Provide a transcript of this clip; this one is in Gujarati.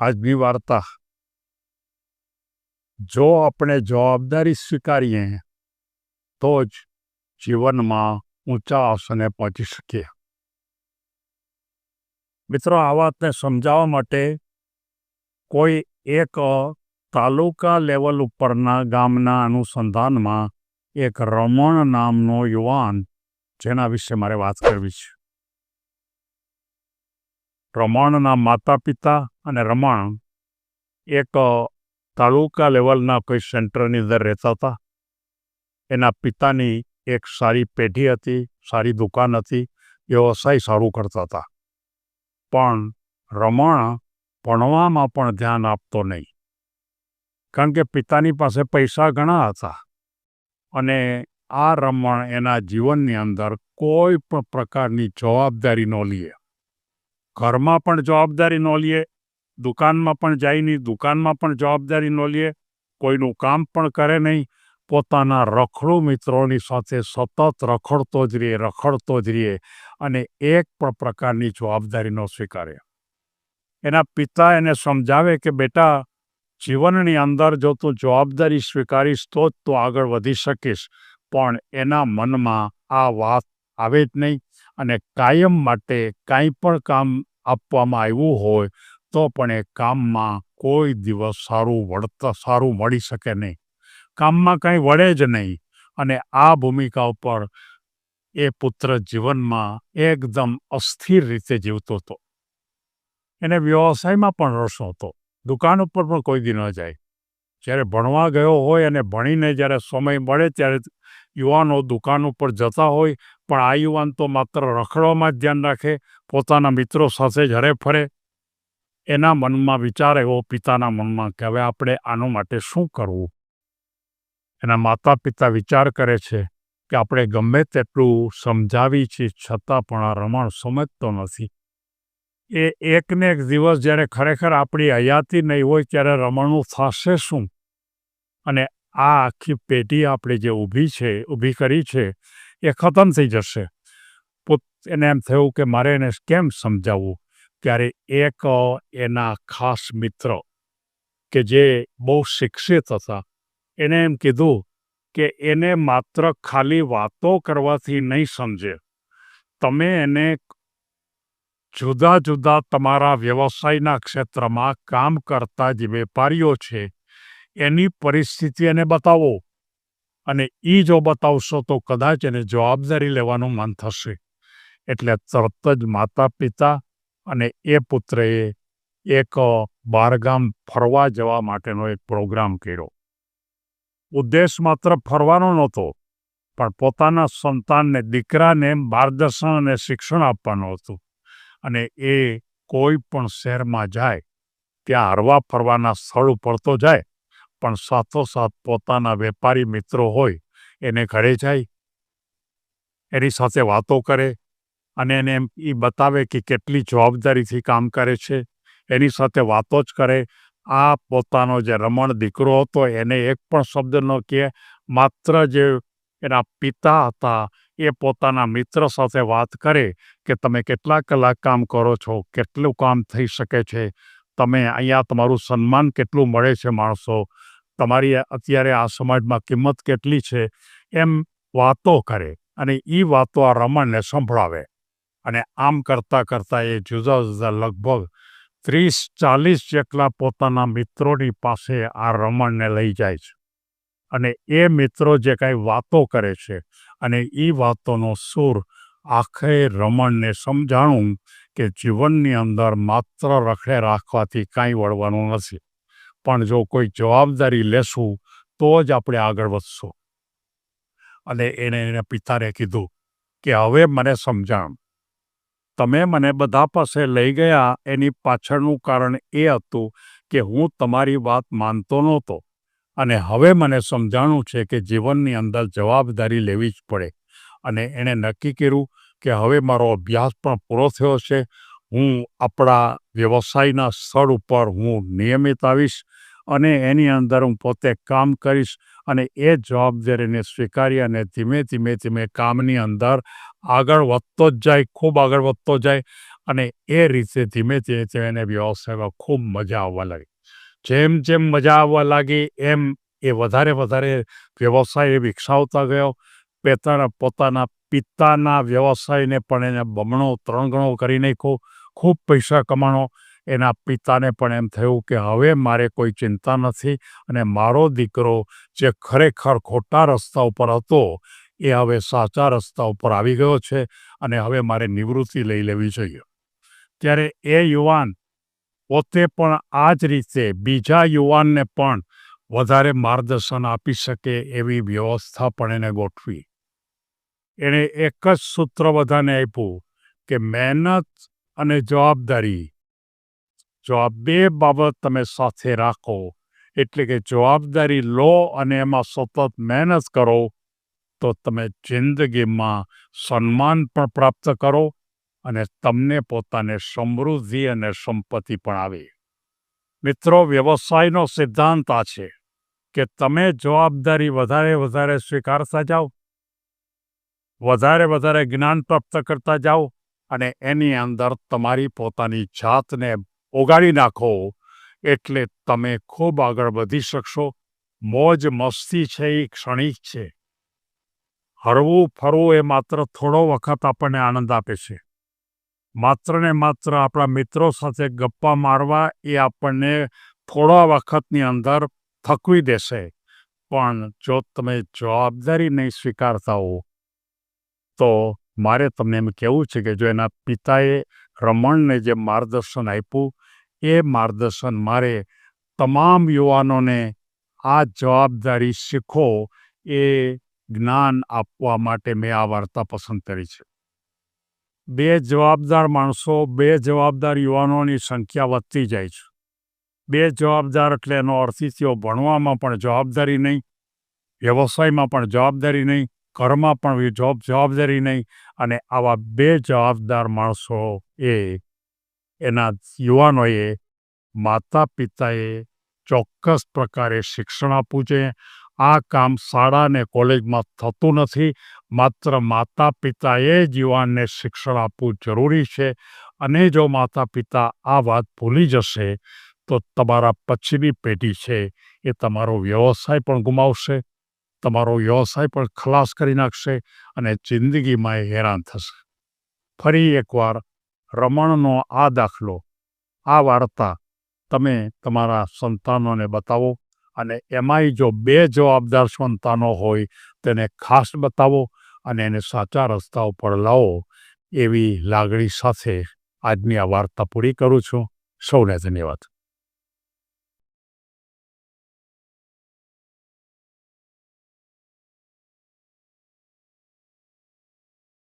આજની વાર્તા. જો આપણે જવાબદારી સ્વીકારીએ, તો જ જીવનમાં ઊંચા આસને પહોંચી શકીએ. મિત્રો, આ વાતને સમજાવવા માટે કોઈ એક તાલુકા લેવલ ઉપરના ગામના અનુસંધાનમાં એક રમણ નામનો યુવાન જેના વિશે મારે વાત કરવી છે. રમણના માતા પિતા અને રમણ એક તાલુકા લેવલના કોઈ સેન્ટરની અંદર રહેતા હતા. એના પિતાની એક સારી પેઢી હતી, સારી દુકાન હતી, વ્યવસાય સારું કરતા હતા. પણ રમણ ભણવામાં પણ ધ્યાન આપતો નહીં. કારણ કે પિતાની પાસે પૈસા ઘણા હતા. અને આ રમણ એના જીવનની અંદર કોઈ પણ પ્રકારની જવાબદારી ન લે. ઘરમાં પણ જવાબદારી ન લે દુકાનમાં પણ જાય નહીં, દુકાનમાં પણ જવાબદારી ન લે, કોઈનું કામ પણ કરે નહીં. પોતાના રખડુ મિત્રોની સાથે સતત રખડતો જ રહે રખડતો જ રહે અને એક પણ પ્રકારની જવાબદારી ન સ્વીકારે. એના પિતા એને સમજાવે કે, બેટા, જીવનની અંદર જો તું જવાબદારી સ્વીકારીશ, તો જ તું આગળ વધી શકીશ. પણ એના મનમાં આ વાત આવે જ નહીં અને કાયમ માટે કાંઈ પણ કામ આપવામાં આવ્યું હોય તો પણ એ કામમાં કોઈ દિવસ સારું વળતર સારું મળી શકે નહીં. કામમાં કંઈ વળે જ નહીં અને આ ભૂમિકા ઉપર એ પુત્ર જીવનમાં એકદમ અસ્થિર રીતે જીવતો હતો. એને વ્યવસાયમાં પણ રસ હતો. દુકાન ઉપર પણ કોઈ દી ન જાય. જ્યારે ભણવા ગયો હોય અને ભણીને જ્યારે સમય મળે ત્યારે યુવાનો દુકાન ઉપર જતા હોય. પણ આ યુવાન તો માત્ર રખડવામાં જ ધ્યાન રાખે. પોતાના મિત્રો સાથે જ હરે ફરે. એના મનમાં વિચાર એવો પિતાના મનમાં કે હવે આપણે આનો માટે શું કરવું? એના માતા પિતા વિચાર કરે છે કે આપણે ગમે તેટલું સમજાવી છીએ છતાં પણ આ રમણ સમજતો નથી. એ એકને એક દિવસ જ્યારે ખરેખર આપણી હયાતી નહીં હોય ત્યારે રમણનું થશે શું? અને આ આખી પેઢી આપણે જે ઊભી છે, ઊભી કરી છે, એ ખતમ થઈ જશે. એને એમ થયું કે મારે એને કેમ સમજાવવું? ત્યારે એક એના ખાસ મિત્ર કે જે બહુ શિક્ષિત હતા, એને એમ કીધું કે એને માત્ર ખાલી વાતો કરવાથી નહીં સમજે. તમે એને જુદા જુદા તમારા વ્યવસાયના ક્ષેત્રમાં કામ કરતા જે વેપારીઓ છે, એની પરિસ્થિતિ એને બતાવો. અને એ જો બતાવશો તો કદાચ એને જવાબદારી લેવાનું મન થશે. એટલે તરત જ માતા પિતા અને એ પુત્રએ એક બારગામ ફરવા જવા માટેનો એક પ્રોગ્રામ કર્યો. ઉદ્દેશ માત્ર ફરવાનો નહોતો, પણ પોતાના સંતાનને, દીકરાને માર્ગદર્શન અને શિક્ષણ આપવાનું હતું. અને એ કોઈ પણ શહેરમાં જાય, ત્યાં હરવા ફરવાના સ્થળ ઉપર તો જાય, પણ સાથોસાથ પોતાના વેપારી મિત્રો હોય, એને ઘરે જાય, એની સાથે વાતો કરે અને એને એમ એ બતાવે કે કેટલી જવાબદારીથી કામ કરે છે, એની સાથે વાતો જ કરે. આ પોતાનો જે રમણ દીકરો હતો, એને એક પણ શબ્દ ન કહે. માત્ર જે એના પિતા હતા, એ પોતાના મિત્ર સાથે વાત કરે કે તમે કેટલા કલાક કામ કરો છો, કેટલું કામ થઈ શકે છે, તમે અહીંયા તમારું સન્માન કેટલું મળે છે માણસો, તમારી અત્યારે આ સમાજમાં કિંમત કેટલી છે, એમ વાતો કરે અને એ વાતો આ રમણને સંભળાવે. અને આમ કરતાં કરતાં એ જુદા જુદા લગભગ ત્રીસ ચાલીસ જેટલા પોતાના મિત્રોની પાસે આ રમણને લઈ જાય છે. અને એ મિત્રો જે કાંઈ વાતો કરે છે અને એ વાતોનો સૂર આખે રમણને સમજાણું કે જીવનની અંદર માત્ર રખડે રાખવાથી કાંઈ વળવાનું નથી. પણ જો કોઈ જવાબદારી લેશું તો જ આપણે આગળ વધશું. અને એને એના પિતાને કીધું કે હવે મને સમજાણ. તમે મને બધા પાસે લઈ ગયા એની પાછળનું કારણ એ હતું કે હું તમારી વાત માનતો નહોતો. અને હવે મને સમજાણું છે કે જીવનની અંદર જવાબદારી લેવી જ પડે. અને એણે નક્કી કર્યું કે હવે મારો અભ્યાસ પણ પૂરો થયો છે. હું આપણા વ્યવસાયના સ્થળ ઉપર હું નિયમિત આવીશ. અને એની અંદર હું પોતે કામ કરીશ અને એ જવાબદારીને સ્વીકારી અને ધીમે ધીમે ધીમે કામની અંદર આગળ વધતો જ જાય, ખૂબ આગળ વધતો જાય અને એ રીતે ધીમે ધીમે એને વ્યવસાયમાં ખૂબ મજા આવવા લાગી. જેમ જેમ મજા આવવા લાગી, એમ એ વધારે વધારે વ્યવસાય વિકસાવતા ગયો. પોતાના પોતાના પિતાના વ્યવસાયને પણ એને બમણો, ત્રણ ગણો કરી નાખ્યો. ખૂબ પૈસા કમાણો. એના પિતાને પણ એમ થયું કે હવે મારે કોઈ ચિંતા નથી અને મારો દીકરો જે ખરેખર ખોટા રસ્તા ઉપર હતો, એ હવે સાચા રસ્તા ઉપર આવી ગયો છે અને હવે મારે નિવૃત્તિ લઈ લેવી જોઈએ. ત્યારે એ યુવાન પોતે પણ આ જ રીતે બીજા યુવાનને પણ વધારે માર્ગદર્શન આપી શકે એવી વ્યવસ્થા પણ એને ગોઠવી. એણે એક જ સૂત્ર બધાને આપ્યું કે મહેનત અને જવાબદારી જવાબ બે બાબત તમે સાથે રાખો. એટલે કે જવાબદારી લો અને એમાં સતત મહેનત કરો, તો તમે જિંદગીમાં સન્માન પણ પ્રાપ્ત કરો અને તમને પોતાને સમૃદ્ધિ અને સંપત્તિ પણ આવે. મિત્રો, વ્યવસાયનો સિદ્ધાંત આ છે કે તમે જવાબદારી વધારે વધારે સ્વીકારતા જાઓ, વધારે વધારે જ્ઞાન પ્રાપ્ત કરતા જાઓ અને એની અંદર તમારી પોતાની જાતને ઓગાળી નાખો એટલે તમે ખૂબ આગળ વધી શકશો. મોજ મસ્તી છે, એ ક્ષણિક છે. હરવું, ફરવું એ માત્ર થોડો વખત આપણને આનંદ આપે છે. માત્ર ને માત્ર આપણા મિત્રો સાથે ગપ્પા મારવા એ આપણને થોડા વખતની અંદર થકવી દેશે. પણ જો તમે જવાબદારી નહીં સ્વીકારતા હો, તો મારે તમને એમ કહેવું છે કે જો એના પિતાએ રમણને જે માર્ગદર્શન આપ્યું, એ માર્ગદર્શન મારે તમામ યુવાનોને આ જવાબદારી શીખો એ જ્ઞાન આપવા માટે મેં આ વાર્તા પસંદ કરી છે. બે જવાબદાર માણસો, બે જવાબદાર યુવાનોની સંખ્યા વધતી જાય છે. બે જવાબદાર એટલે એનો અર્થ તેઓ ભણવામાં પણ જવાબદારી નહીં, વ્યવસાયમાં પણ જવાબદારી નહીં, ઘરમાં પણ જવાબદારી નહીં અને આવા બે જવાબદાર માણસો એ એના યુવાનોએ માતા પિતાએ ચોક્કસ પ્રકારે શિક્ષણ આપવું જોઈએ. આ કામ શાળા અને કોલેજમાં થતું નથી. માત્ર માતા પિતાએ જ યુવાનને શિક્ષણ આપવું જરૂરી છે. અને જો માતા પિતા આ વાત ભૂલી જશે, તો તમારા પછીની પેઢી છે એ તમારો વ્યવસાય પણ ગુમાવશે, તમારો વ્યવસાય પણ ખલાસ કરી નાખશે અને જિંદગીમાં એ હેરાન થશે. ફરી એકવાર રમણનો આ દાખલો, આ વાર્તા તમે તમારા સંતાનોને બતાવો અને એમાંય જો બે જવાબદાર સંતાનો હોય તેને ખાસ બતાવો અને એને સાચા રસ્તા ઉપર લાવો એવી લાગણી સાથે આજની આ વાર્તા પૂરી કરું છું. સૌને ધન્યવાદ.